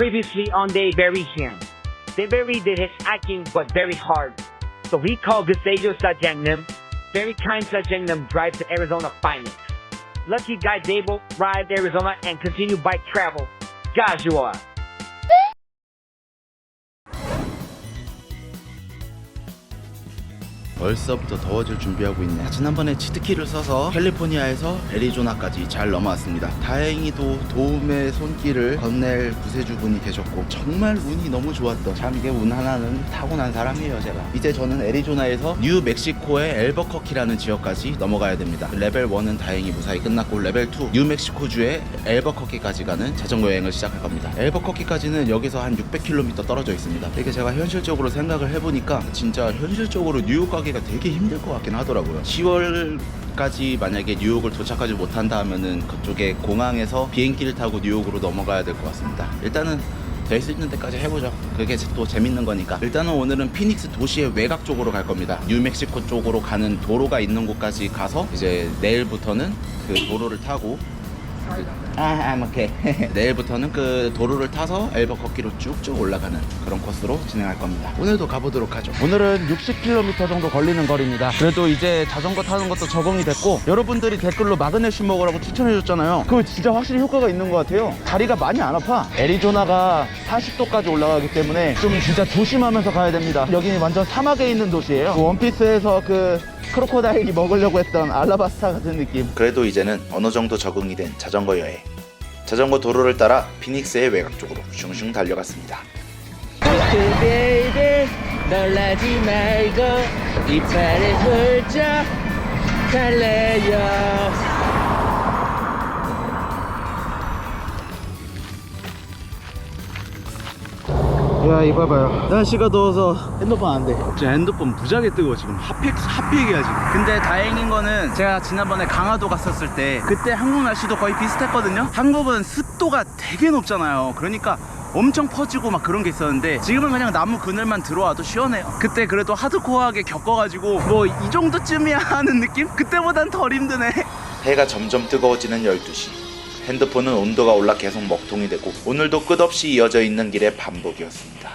previously on Dayberry here. Dayberry did his acting but very hard. So he called Gusayo Sajangnim. Very kind Sajangnim drive to Arizona finance. Lucky guy Dable arrived Arizona and continue bike travel. Gajua. 벌써부터 더워질 준비하고 있네. 지난번에 치트키를 써서 캘리포니아에서 애리조나까지 잘 넘어왔습니다. 다행히도 도움의 손길을 건넬 구세주분이 계셨고 정말 운이 너무 좋았던 참 이게 운 하나는 타고난 사람이에요 제가. 이제 저는 애리조나에서 뉴멕시코의 엘버커키라는 지역까지 넘어가야 됩니다. 레벨 1은 다행히 무사히 끝났고 레벨 2 뉴멕시코주의 엘버커키까지 가는 자전거 여행을 시작할 겁니다. 엘버커키까지는 여기서 한 600km 떨어져 있습니다. 이게 제가 현실적으로 생각을 해보니까 진짜 현실적으로 뉴욕 가기 가 되게 힘들 것 같긴 하더라고요. 10월까지 만약에 뉴욕을 도착하지 못한다 하면은 그쪽에 공항에서 비행기를 타고 뉴욕으로 넘어가야 될 것 같습니다. 일단은 될 수 있는 데까지 해보죠. 그게 또 재밌는 거니까. 일단은 오늘은 피닉스 도시의 외곽 쪽으로 갈 겁니다. 뉴멕시코 쪽으로 가는 도로가 있는 곳까지 가서 이제 내일부터는 그 도로를 타고 아, I'm okay. 내일부터는 그 도로를 타서 엘버커키로 쭉쭉 올라가는 그런 코스로 진행할 겁니다. 오늘도 가보도록 하죠. 오늘은 60km 정도 걸리는 거리입니다. 그래도 이제 자전거 타는 것도 적응이 됐고 여러분들이 댓글로 마그네슘 먹으라고 추천해줬잖아요. 그거 진짜 확실히 효과가 있는 것 같아요. 다리가 많이 안 아파. 애리조나가 40도까지 올라가기 때문에 좀 진짜 조심하면서 가야 됩니다. 여기는 완전 사막에 있는 도시예요. 그 원피스에서 그 크로코다일이 먹으려고 했던 알라바스타 같은 느낌. 그래도 이제는 어느 정도 적응이 된 자전거 여행. 자전거 도로를 따라 피닉스의 외곽 쪽으로 슝슝 달려갔습니다. 놀라지 말고 이빨을 훌쩍 달래요. 야 이거 봐봐요. 날씨가 더워서 핸드폰 안돼. 제 핸드폰 무지하게 뜨거워 지금. 핫팩 핫팩이야 지금. 근데 다행인 거는 제가 지난번에 강화도 갔었을 때 그때 한국 날씨도 거의 비슷했거든요? 한국은 습도가 되게 높잖아요. 그러니까 엄청 퍼지고 막 그런 게 있었는데 지금은 그냥 나무 그늘만 들어와도 시원해요. 그때 그래도 하드코어하게 겪어가지고 뭐 이 정도쯤이야 하는 느낌? 그때보단 덜 힘드네. 해가 점점 뜨거워지는 12시 핸드폰은 온도가 올라 계속 먹통이 되고 오늘도 끝없이 이어져 있는 길의 반복이었습니다.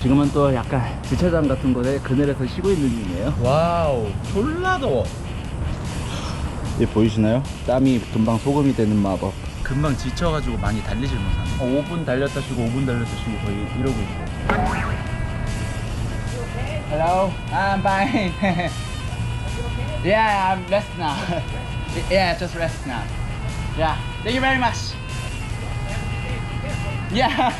지금은 또 약간 주차장 같은 곳에 그늘에서 쉬고 있는 중이에요. 와우, 졸라 더워. 이 보이시나요? 땀이 금방 소금이 되는 마법. 금방 지쳐가지고 많이 달리질 못하네. 5분 달렸다 쉬고 5분 달렸다 쉬고 거의 이러고 있어요. Hello, I'm fine. yeah, I'm rest now. yeah, just rest now. Yeah, thank you very much. Yeah.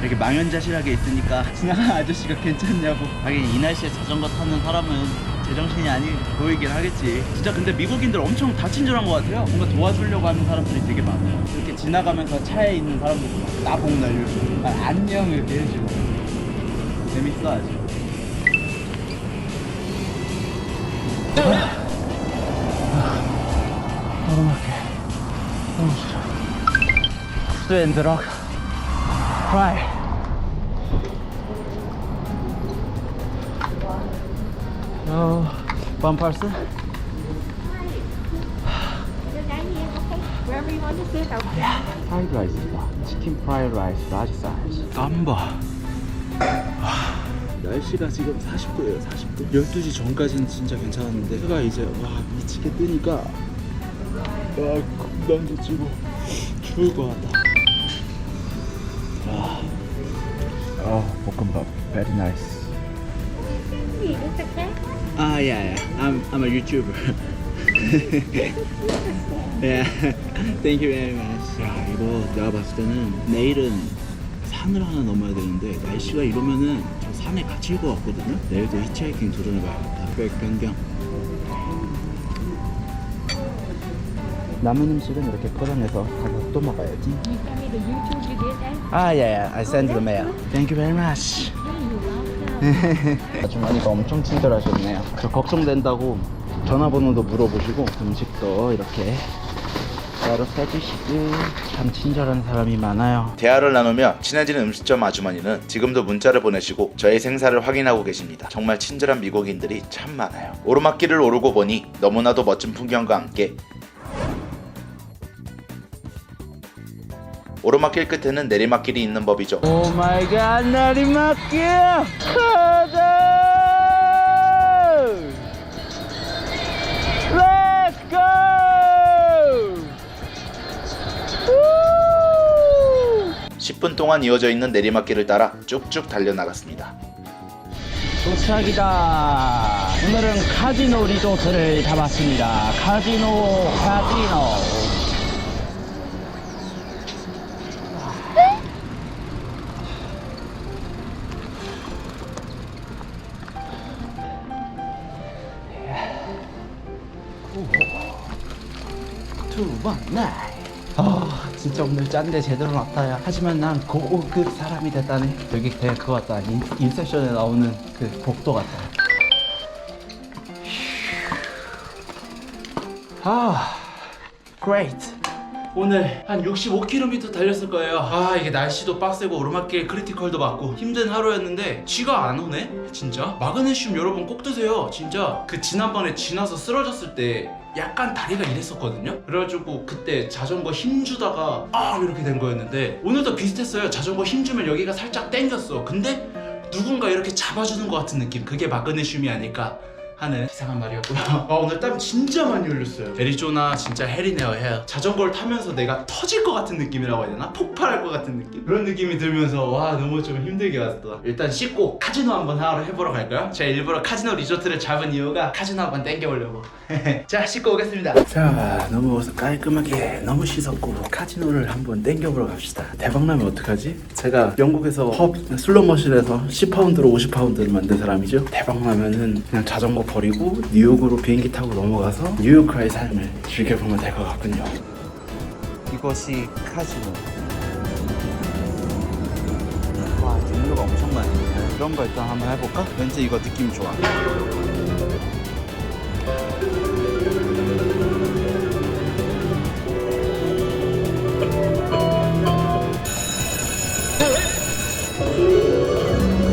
이렇게 망연자실하게 있으니까 지나가는 아저씨가 괜찮냐고. 하긴 이 날씨에 자전거 타는 사람은 제정신이 아니 보이긴 하겠지. 진짜 근데 미국인들 엄청 다 친절한 것 같아요. 뭔가 도와주려고 하는 사람들이 되게 많아요. 이렇게 지나가면서 차에 있는 사람들도 막 나봉 날려주고 아, 안녕 이렇게 해주고 재밌어 아주. 다 치킨 프라이드 라이스 라지 사이즈 깜바 날씨가 지금 40도예요 40도. 12시 전까지는 진짜 괜찮았는데 해가 이제 와 미치게 뜨니까 와 금방도 찌고 추울 것 같다 아, 아 볶음밥 very nice sạch sẽ. 아, yeah, yeah. I'm I'm a YouTuber. yeah. Thank you very much. 야, 이거 내가 봤을 때는 내일은 산을 하나 넘어야 되는데 날씨가 이러면은 저 산에 갇힐 것 같거든요. 내일도 히치하이킹 도전해봐야겠다. 백 변경. 남은 음식은 이렇게 포장해서 가서 또 먹어야지. You the? 아, yeah, yeah. I send the mail. Thank you very much. 아주머니가 엄청 친절하셨네요. 저 걱정된다고 전화번호도 물어보시고 음식도 이렇게 따로 써주시고 참 친절한 사람이 많아요. 대화를 나누며 친해지는 음식점 아주머니는 지금도 문자를 보내시고 저의 생사를 확인하고 계십니다. 정말 친절한 미국인들이 참 많아요. 오르막길을 오르고 보니 너무나도 멋진 풍경과 함께 오르막길 끝에는 내리막길이 있는 법이죠. 오 마이 갓 내리막길! 가자! Let's go! 10분 동안 이어져 있는 내리막길을 따라 쭉쭉 달려나갔습니다. 도착이다. 오늘은 카지노 리조트를 잡았습니다. 카지노 카지노 나이 아 진짜 오늘 짠데 제대로 났다야. 하지만 난 고급 사람이 됐다네. 여기 그냥 그거 같다. 인, 인셉션에 나오는 그 복도 같다. 아 great 오늘 한 65km 달렸을 거예요. 아 이게 날씨도 빡세고 오르막길 크리티컬도 맞고 힘든 하루였는데 쥐가 안 오네 진짜. 마그네슘 여러분 꼭 드세요 진짜. 그 지난번에 지나서 쓰러졌을 때 약간 다리가 이랬었거든요. 그래가지고 그때 자전거 힘 주다가 아 이렇게 된 거였는데 오늘도 비슷했어요. 자전거 힘 주면 여기가 살짝 땡겼어. 근데 누군가 이렇게 잡아주는 것 같은 느낌. 그게 마그네슘이 아닐까. 하는 이상한 말이었고요. 아 오늘 땀 진짜 많이 흘렸어요. 베리조나 진짜 헬이네요 헬. 자전거를 타면서 내가 터질 것 같은 느낌이라고 해야 되나? 폭발할 것 같은 느낌? 그런 느낌이 들면서 와 너무 좀 힘들게 왔다. 일단 씻고 카지노 한번 하러 해보러 갈까요? 제가 일부러 카지노 리조트를 잡은 이유가 카지노 한번 땡겨보려고. 자 씻고 오겠습니다. 자 너무 깔끔하게 너무 씻었고 카지노를 한번 땡겨보러 갑시다. 대박나면 어떡하지? 제가 영국에서 펍 슬로머신에서 10파운드로 50파운드를 만든 사람이죠. 대박나면은 그냥 자전거 버리고 뉴욕으로 비행기 타고 넘어가서 뉴요커의 삶을 즐겨보면 될 것 같군요. 이것이 카지노. 와 종류가 엄청 많네. 이런 거 일단 한번 해볼까? 왠지 이거 느낌 좋아.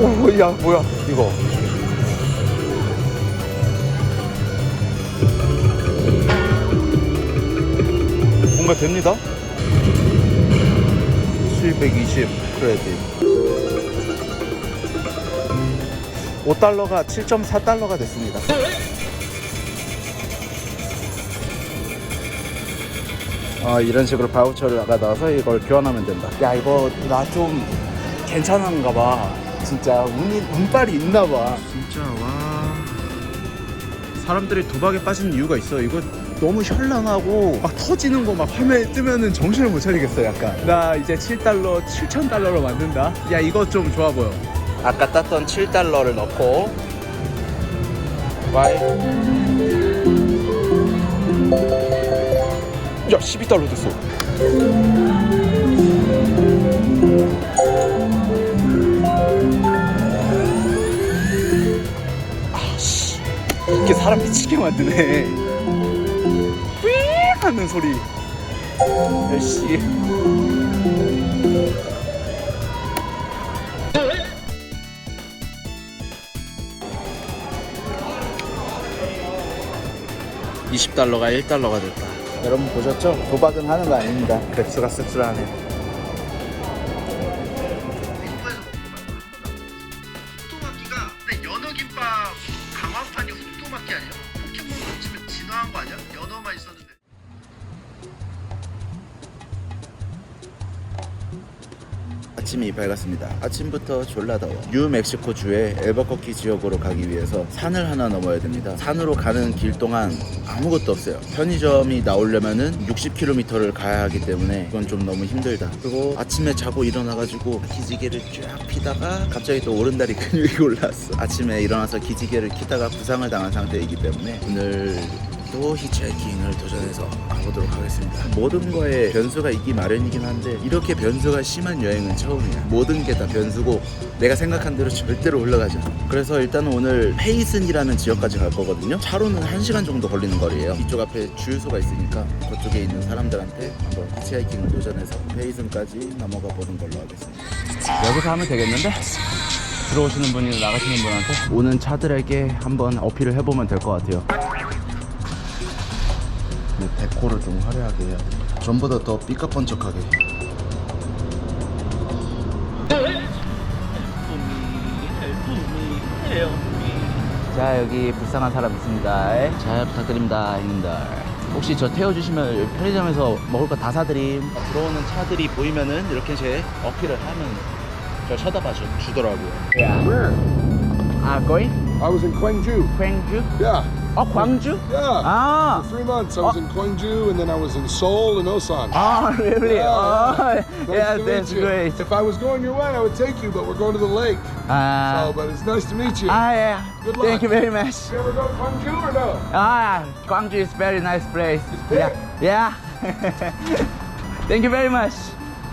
오, 야, 뭐야, 이거. 뭔가 됩니다. 720 크레딧. 5달러가 7.4달러가 됐습니다. 아 이런 식으로 바우처가 나와서 이걸 교환하면 된다. 야 이거 나 좀 괜찮은가 봐. 진짜 운이 운빨이 있나 봐. 진짜 와. 사람들이 도박에 빠지는 이유가 있어. 이거 너무 현란하고 막 터지는 거 막 화면에 뜨면은 정신을 못 차리겠어 약간. 나 이제 7달러 7천 달러로 만든다. 야 이거 좀 좋아 보여. 아까 땄던 7달러를 넣고 와이. 야 12달러 됐어. 아씨 이게 사람 미치게 만드네. 삐 하는 소리. 열시. (20달러가) (1달러가) 됐다 여러분 보셨죠? 도박은 하는 거 아닙니다 백수가 씁쓸하네 밝았습니다. 아침부터 졸라 더워. 뉴멕시코 주의 엘버커키 지역으로 가기 위해서 산을 하나 넘어야 됩니다. 산으로 가는 길 동안 아무것도 없어요. 편의점이 나오려면은 60km를 가야 하기 때문에 그건 좀 너무 힘들다. 그리고 아침에 자고 일어나가지고 기지개를 쫙 피다가 갑자기 또 오른다리 근육이 올라왔어. 아침에 일어나서 기지개를 키다가 부상을 당한 상태이기 때문에 오늘 또 히치하이킹을 도전해서 가보도록 하겠습니다. 모든 거에 변수가 있기 마련이긴 한데 이렇게 변수가 심한 여행은 처음이야. 모든 게 다 변수고 내가 생각한 대로 절대로 흘러가지 않아. 그래서 일단 오늘 페이슨이라는 지역까지 갈 거거든요. 차로는 1시간 정도 걸리는 거리예요. 이쪽 앞에 주유소가 있으니까 그쪽에 있는 사람들한테 한번 히치하이킹을 도전해서 페이슨까지 넘어가 보는 걸로 하겠습니다. 여기서 하면 되겠는데? 들어오시는 분이나 나가시는 분한테 오는 차들에게 한번 어필을 해보면 될 것 같아요. 네, 데코를 좀 화려하게 해야 돼. 전보다 더 삐까뻔쩍하게. 자 여기 불쌍한 사람 있습니다 잘 부탁드립니다 형님들 혹시 저 태워주시면 편의점에서 먹을 거 다 사드림 들어오는 차들이 보이면은 이렇게 제 어필을 하면 저 쳐다봐 주, 주더라고요 Where? 아 going? I was in Gwangju. 광주? Yeah, Oh, Gwangju? Yeah. Ah. For three months, I was in oh. Gwangju, and then I was in Seoul and Osan. Oh, really? Yeah, yeah. Nice yeah that's great. If I was going your way, I would take you, but we're going to the lake. Ah. Uh, so, but it's nice to meet you. Ah, yeah. Good luck. Thank you very much. You ever go to Gwangju or no? Ah, Gwangju is very nice place. Yeah. Yeah. Thank you very much.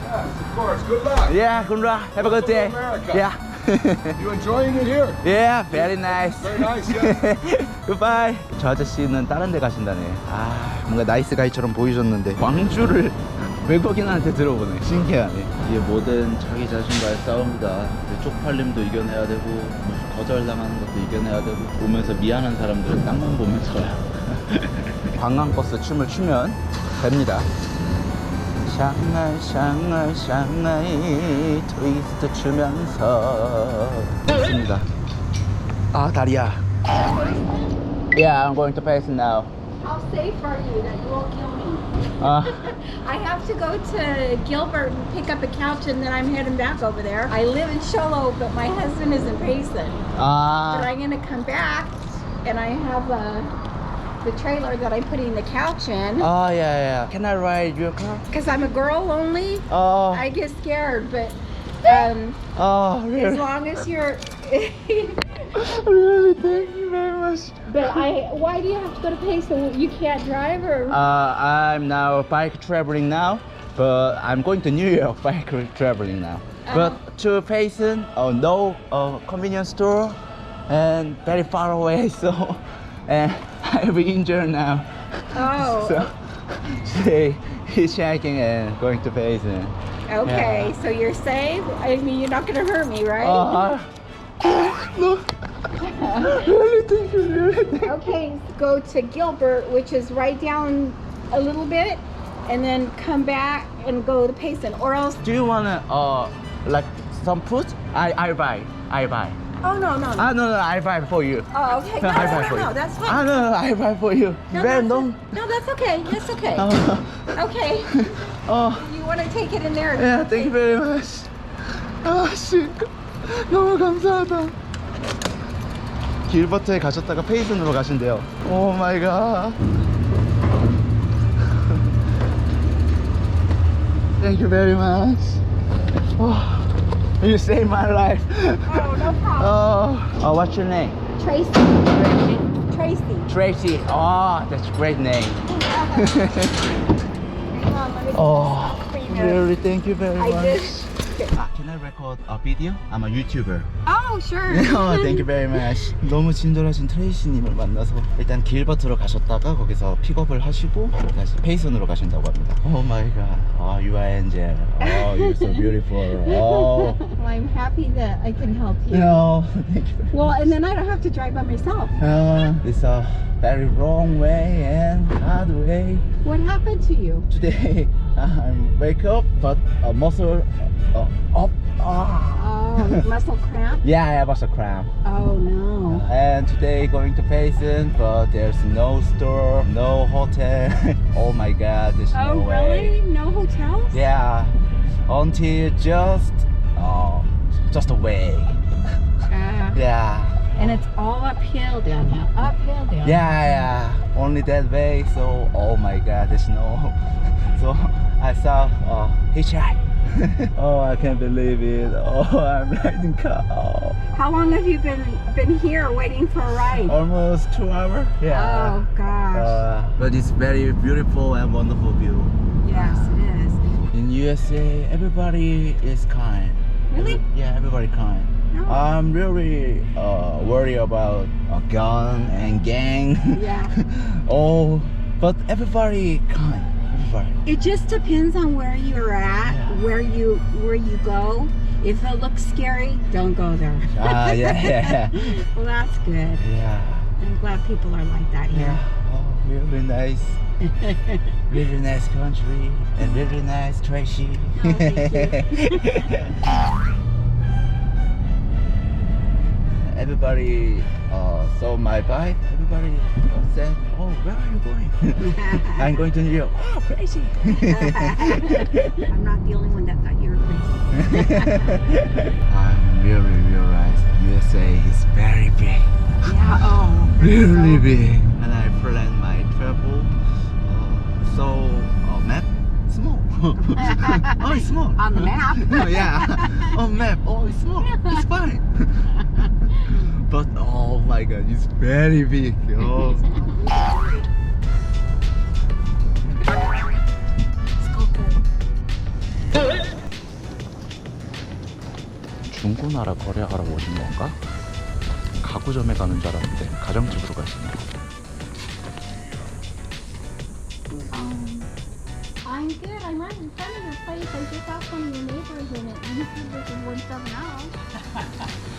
Yes, of course. Good luck. Yeah, good luck. Have a good day. America. Yeah. You enjoying it here? yeah, very nice. Very nice. Yeah. Goodbye. 저 아저씨는 다른 데 가신다네. 아, 뭔가 나이스 가이처럼 보이셨는데 광주를 외국인한테 들어보네. 신기하네. 이게 뭐든 자기 자신과의 싸움이다. 쪽팔림도 이겨내야 되고 뭐 거절당하는 것도 이겨내야 되고 오면서 미안한 사람들은 땅만 보면서 관광버스 춤을 추면 됩니다. 샹하이 샹하이 샹하이 트위스트 추면서 좋습니다. 아 다리야. Yeah, I'm going to Paris now. How safe are you that you won't kill me? 아, I have to go to Gilbert and pick up a couch and then I'm heading back over there. I live in Sholo, but my husband is in Payson. But 아, I'm gonna come back and I have uh, the trailer that I'm putting the couch in. Oh, yeah, yeah. Can I ride your car? Because I'm a girl only. Oh. I get scared, but um, oh, really? as long as you're. really, thank you very much. But I, why do you have to go to Pace? So you can't drive, or? Uh, I'm now bike traveling now, but I'm going to New York bike traveling now. Uh -huh. But to Payson, oh, no uh, convenience store, and very far away. So, and I'll be injured now. oh, So, today hitchhiking and going to Payson. okay. So you're safe. I mean, you're not gonna hurt me, right? Uh, no. really, thank you. Really, thank. Okay, go to Gilbert, which is right down a little bit, and then come back and go to Payson, or else. Do you wanna uh like some food? I I buy. I buy. Oh no no no. Ah no no I buy for you. oh okay. No I no buy no for no. you. That's Ah fine. no no I buy for you. No, Very that's, long. no, that's okay. That's okay. Oh, Okay. oh You want to take it in there? yeah thank you very much. 아씨 너무 감사하다. 길버트에 가셨다가 페이슨으로 가신대요. 오 마이 갓. Thank you very much. Oh, you saved my life. Oh no problem. Oh, oh, what's your name? Tracy. Tracy. Tracy. Oh, that's a great name. Come on, let me Oh, really, thank you very I much. Just. Ah, Can I record a video? I'm a YouTuber. Oh sure. oh, thank you very much. 너무 친절하신 트레이시님을 만나서 일단 길버트로 가셨다가 거기서 픽업을 하시고 다시 페이슨으로 가신다고 합니다. Oh my god. Oh, you are angel. Oh, you're so beautiful. Oh, Well, I'm happy that I can help you. no, thank you. Well, and then I don't have to drive by myself. Uh, it's a very wrong way and hard way. What happened to you? Today I'm wake up, but a muscle uh, up. Ah. Oh, muscle cramp. Yeah, I have muscle cramp. Oh no. And today going to Payson, but there's no store, no hotel. oh my god, there's Oh no way. really? No hotels? Yeah, until just, uh, just away. Uh, Yeah. and it's all uphill down here. Uphill down. Yeah, yeah, only that way. So, oh my god, there's no. So I saw uh, hitchhike. oh, I can't believe it. Oh, I'm riding car. Oh, How long have you been been here waiting for a ride? almost two hours. Yeah. Oh gosh. Uh, but it's very beautiful and wonderful view. yes, it is. In USA, everybody is kind. Really? Every- yeah, everybody kind. No. I'm really uh, worried about a gun and gang. Yeah. oh, but everybody kind. Everybody. It just depends on where you're at, Yeah. where you where you go. If it looks scary, don't go there. Ah, yeah, yeah, well, that's good. yeah. I'm glad people are like that here. Yeah. Oh, really nice. really nice country and really nice Tracy. Oh, everybody uh, saw my bike. Everybody uh, said, "Oh, where are you going?" I'm going to New York. Oh, crazy! I'm not the only one that thought you were crazy. I'm really realized USA is very big, Yeah, oh. really big. And I plan my travel. Uh, so uh, map small. oh, it's small. On the map. yeah. On map. Oh, it's small. It's fine. But oh my god, it's very big. Oh. 중고나라 거래하러 오신 건가? 가구점에 가는 줄 알았는데 가정집으로 가시네요. Um, I'm good. I'm right in front of your place. I just asked one of your neighbors in it, and he said this is 170.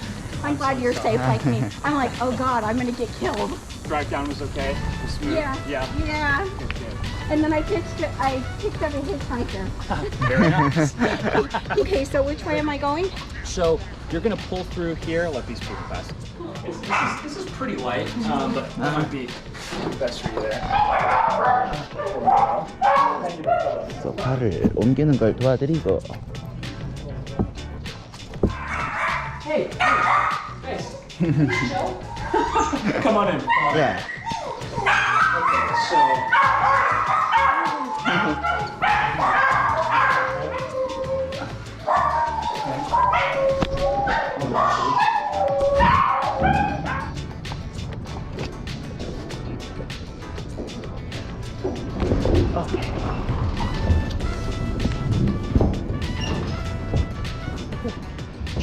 I'm glad you're safe like me. I'm like, oh God, I'm gonna get killed. drive down was okay? Was smooth? Yeah. Yeah. Yeah. And then I pitched it. I picked up a hitchhiker. Very nice. Okay, so which way am I going? so you're gonna pull through here. Let these people pass. This, this, is, this is pretty light, um, but that might be best for you there. 그래서 팔을 옮기는 걸 도와드리고 Hey, hey, nice. Come on in. Come on in. 예. So.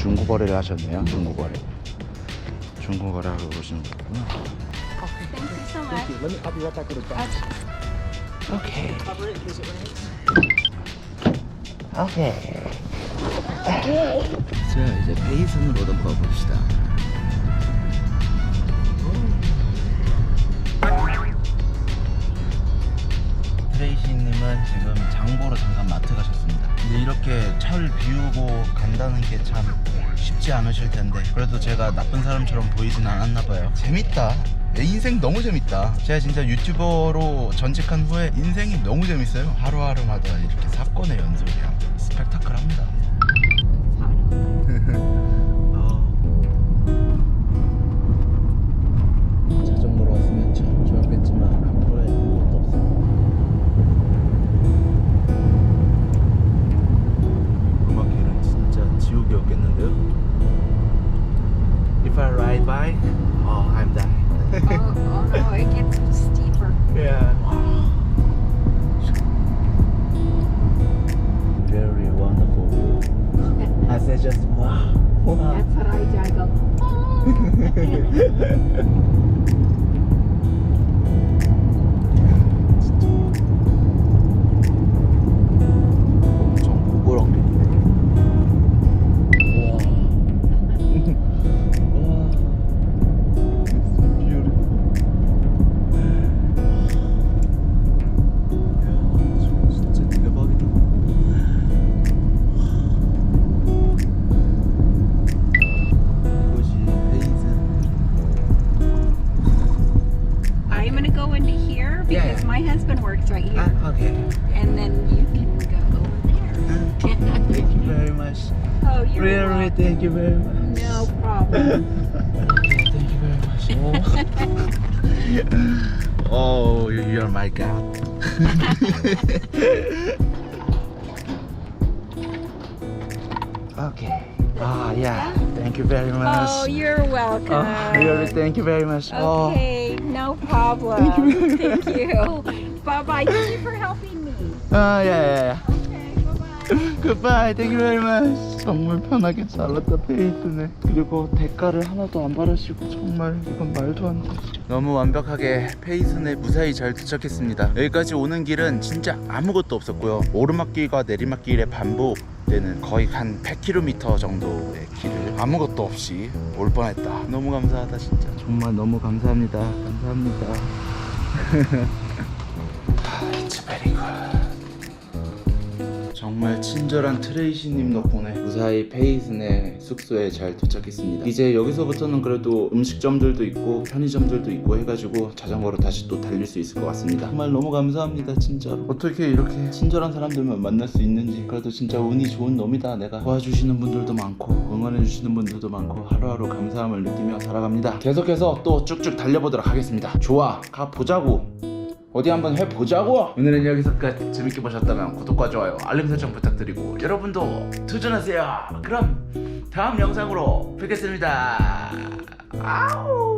중고 거래를 하셨네요. 중고 거래. 중고 거래하러 오시는 거구나. 오케이. 오케이. 자 이제 베이슨으로 넘어가 봅시다. 트레이시님은 지금 장보러 잠깐 마트 가셨습니다. 근데 이렇게 차를 비우고 간다는 게참 쉽지 않으실 텐데 그래도 제가 나쁜 사람처럼 보이진 않았나 봐요. 재밌다. 내 인생 너무 재밌다. 제가 진짜 유튜버로 전직한 후에 인생이 너무 재밌어요. 하루하루마다 이렇게 사건의 연속이야. 스펙타클합니다. Jackal. Really, thank you very much. No problem. Thank you very much. Oh, you- you're my god. okay. Ah, yeah. Thank you very much. Oh, you're welcome. Oh, really, thank you very much. Oh, Okay, no problem. Thank you. Bye bye. Thank you for helping me. ah, yeah, yeah, yeah. Okay, bye bye. Goodbye. Thank you very much. 정말 편하게 잘랐다 페이스네. 그리고 대가를 하나도 안 바라시고 정말 이건 말도 안 돼. 너무 완벽하게 페이슨에 무사히 잘 도착했습니다. 여기까지 오는 길은 진짜 아무것도 없었고요. 오르막길과 내리막길의 반복되는 거의 한 100km 정도의 길을 아무것도 없이 올 뻔했다. 너무 감사하다 진짜. 정말 너무 감사합니다. 감사합니다. It's very good. 정말 친절한 트레이시님 덕분에 무사히 페이슨의 숙소에 잘 도착했습니다. 이제 여기서부터는 그래도 음식점들도 있고 편의점들도 있고 해가지고 자전거로 다시 또 달릴 수 있을 것 같습니다. 정말 너무 감사합니다, 진짜로. 어떻게 이렇게 친절한 사람들만 만날 수 있는지. 그래도 진짜 운이 좋은 놈이다. 내가 도와주시는 분들도 많고 응원해주시는 분들도 많고 하루하루 감사함을 느끼며 살아갑니다. 계속해서 또 쭉쭉 달려보도록 하겠습니다. 좋아, 가 보자고. 어디 한번 해보자고. 오늘은 여기서까지. 재밌게 보셨다면 구독과 좋아요 알림 설정 부탁드리고 여러분도 도전하세요. 그럼 다음 영상으로 뵙겠습니다. 아우